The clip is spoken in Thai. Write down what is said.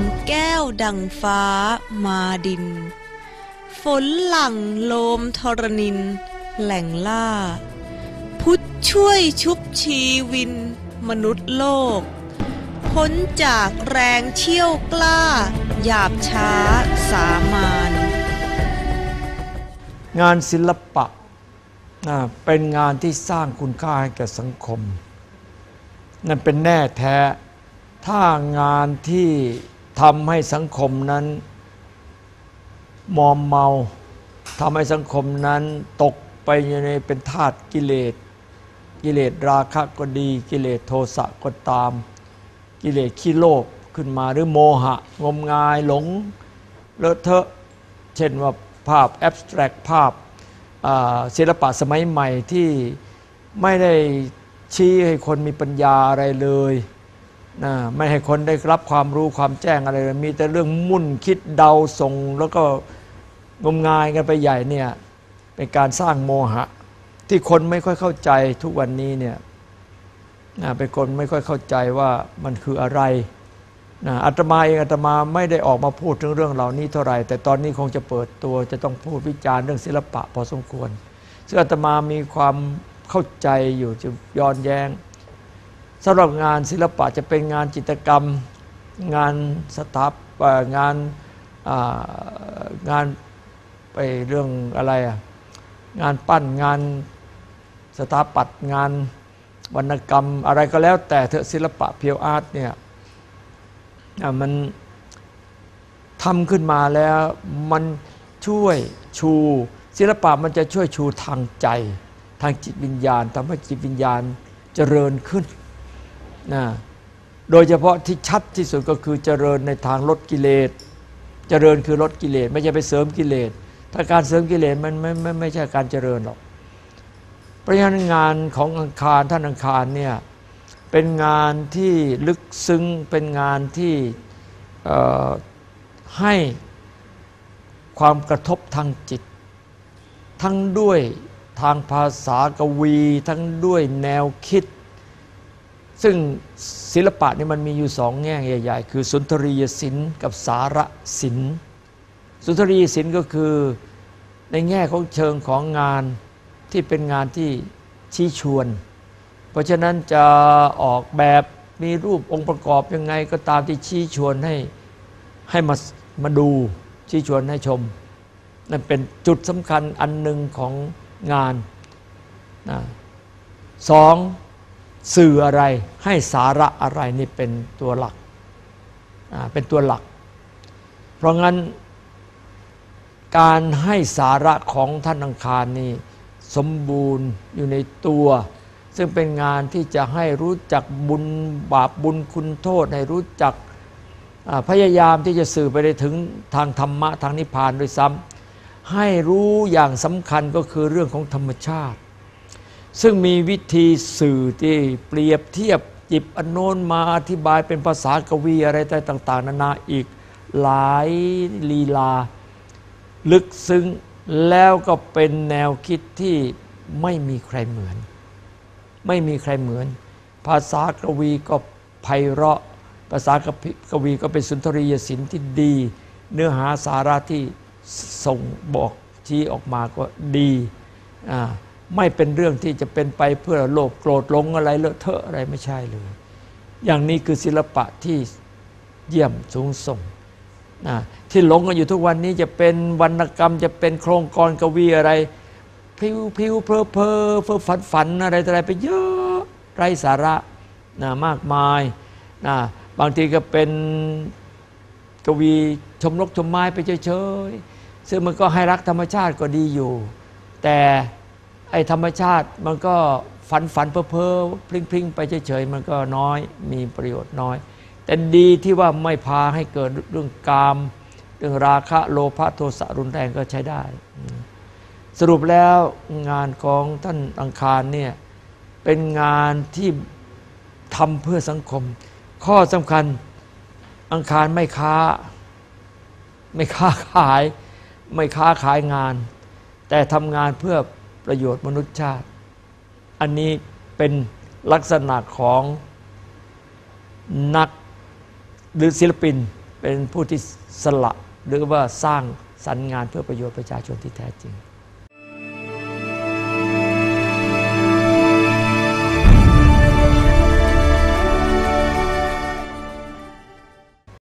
ำแก้วดังฟ้ามาดิน ฝนหลั่งโลมทรนิน แหล่งล่า พุทธช่วยชุบชีวิน มนุษย์โลก พ้นจากแรงเชี่ยวกล้า หยาบช้าสามานงานศิลปะเป็นงานที่สร้างคุณค่าให้แก่สังคม นั่นเป็นแน่แท้ ถ้างานที่ทำให้สังคมนั้น มอมเมาทำให้สังคมนั้นตกไปอยู่ในเป็นทาสกิเลส กิเลสราคะก็ดี กิเลสโทสะก็ตาม กิเลสขี้โลภขึ้นมาหรือโมหะ งมงายหลงเลอะเทอะเช่นว่าภาพแอบสแตรกภาพศิลปะสมัยใหม่ที่ไม่ได้ชี้ให้คนมีปัญญาอะไรเลย ไม่ให้คนได้รับความรู้ความแจ้งอะไรเลยมีแต่เรื่องมุ่นคิดเดาส่ง แล้วก็งมงายกันไปใหญ่เนี่ยเป็นการสร้างโมหะ ที่คนไม่ค่อยเข้าใจทุกวันนี้เนี่ยนะเป็นคนไม่ค่อยเข้าใจว่ามันคืออะไรนะอาตมาเองอาตมาไม่ได้ออกมาพูดถึงเรื่องเหล่านี้เท่าไหร่ แต่ตอนนี้คงจะเปิดตัวจะต้องพูดวิจารณ์เรื่องศิลปะพอสมควรซึ่งอาตมามีความเข้าใจอยู่จะย้อนแย้ง สำหรับงานศิลปะจะเป็นงานจิตรกรรม งานสถาปงานงานไปเรื่องอะไรอะงานปั้นงานสถาปัตย์งานวรรณกรรมอะไรก็แล้วแต่เถอะศิลปะเพียวอาร์ตเนี่ยอะมันทำขึ้นมาแล้วมันช่วยชู ศิลปะมันจะช่วยชูทางใจ ทางจิตวิญญาณทำให้จิตวิญญาณเจริญขึ้น นะโดยเฉพาะที่ชัดที่สุดก็คือเจริญในทางลดกิเลส เจริญคือลดกิเลส ไม่ใช่ไปเสริมกิเลส ถ้าการเสริมกิเลสมันไม่ไม่ไม่ใช่การเจริญหรอกเพราะฉะนั้นงานของอังคารท่านอังคารเนี่ยเป็นงานที่ลึกซึ้งเป็นงานที่ให้ความกระทบทางจิต ทั้งด้วยทางภาษากวี ทั้งด้วยแนวคิด ซึ่งศิลปะนี่มันมีอยู่สองแง่ใหญ่ๆ คือสุนทรียศิลป์กับสารศิลป์สุนทรียศิลป์ก็คือในแง่ของเชิงของงานที่เป็นงานที่ชี้ชวน เพราะฉะนั้นจะออกแบบมีรูปองค์ประกอบยังไงก็ตามที่ชี้ชวนให้ให้มามาดูชี้ชวนให้ชม นั่นเป็นจุดสำคัญอันหนึ่งของงานนะสอง สื่ออะไรให้สาระอะไรนี่เป็นตัวหลัก เป็นตัวหลัก เพราะงั้นการให้สาระของท่านอังคารนี่สมบูรณ์อยู่ในตัว ซึ่งเป็นงานที่จะให้รู้จักบุญบาปบุญคุณโทษ ให้รู้จักพยายามที่จะสื่อไปได้ถึงทางธรรมะทางนิพพานด้วยซ้ำให้รู้อย่างสำคัญก็คือเรื่องของธรรมชาติ ซึ่งมีวิธีสื่อที่เปรียบเทียบจิบอนโนนมาอธิบายเป็นภาษากวีอะไรต่าง ๆ นานาอีกหลายลีลา ลึกซึ้งแล้วก็เป็นแนวคิดที่ไม่มีใครเหมือน ไม่มีใครเหมือน ภาษากวีก็ไพเราะ ภาษากวีก็เป็นสุนทรียศิลป์ที่ดี เนื้อหาสาระที่ส่งบอกชี้ออกมาก็ดีอ่า ไม่เป็นเรื่องที่จะเป็นไปเพื่อโลภโกรธลงอะไรเลอะเทอะอะไรไม่ใช่เลย อย่างนี้คือศิลปะที่เยี่ยมสูงส่งนะที่หลงกันอยู่ทุกวันนี้จะเป็นวรรณกรรม จะเป็นโครงกรกวีอะไร พิวพิวเพอเพอเพ้อฝันฝันอะไรอะไรไปเยอะไร้สาระนะมากมายนะบางทีก็เป็นกวีชมนกชมไม้ไปเฉยๆซึ่งมันก็ให้รักธรรมชาติก็ดีอยู่ แต่ อ้ธรรมชาติมันก็ฝันฝันเพ้อเพ้อพลิ้งพลิงไปเฉยๆมันก็น้อยมีประโยชน์น้อย แต่ดีที่ว่าไม่พาให้เกิดเรื่องกามเรื่องราคะโลภะโทสะรุนแรงก็ใช้ได้ สรุปแล้วงานของท่านอังคารเนี่ยเป็นงานที่ทำเพื่อสังคม ข้อสำคัญอังคารไม่ค้า ไม่ค้าขาย ไม่ค้าขายงาน แต่ทำงานเพื่อ ประโยชน์มนุษยชาติ อันนี้เป็นลักษณะของนักหรือศิลปินเป็นผู้ที่สละ หรือว่าสร้างสรรค์งานเพื่อประโยชน์ประชาชนที่แท้จริง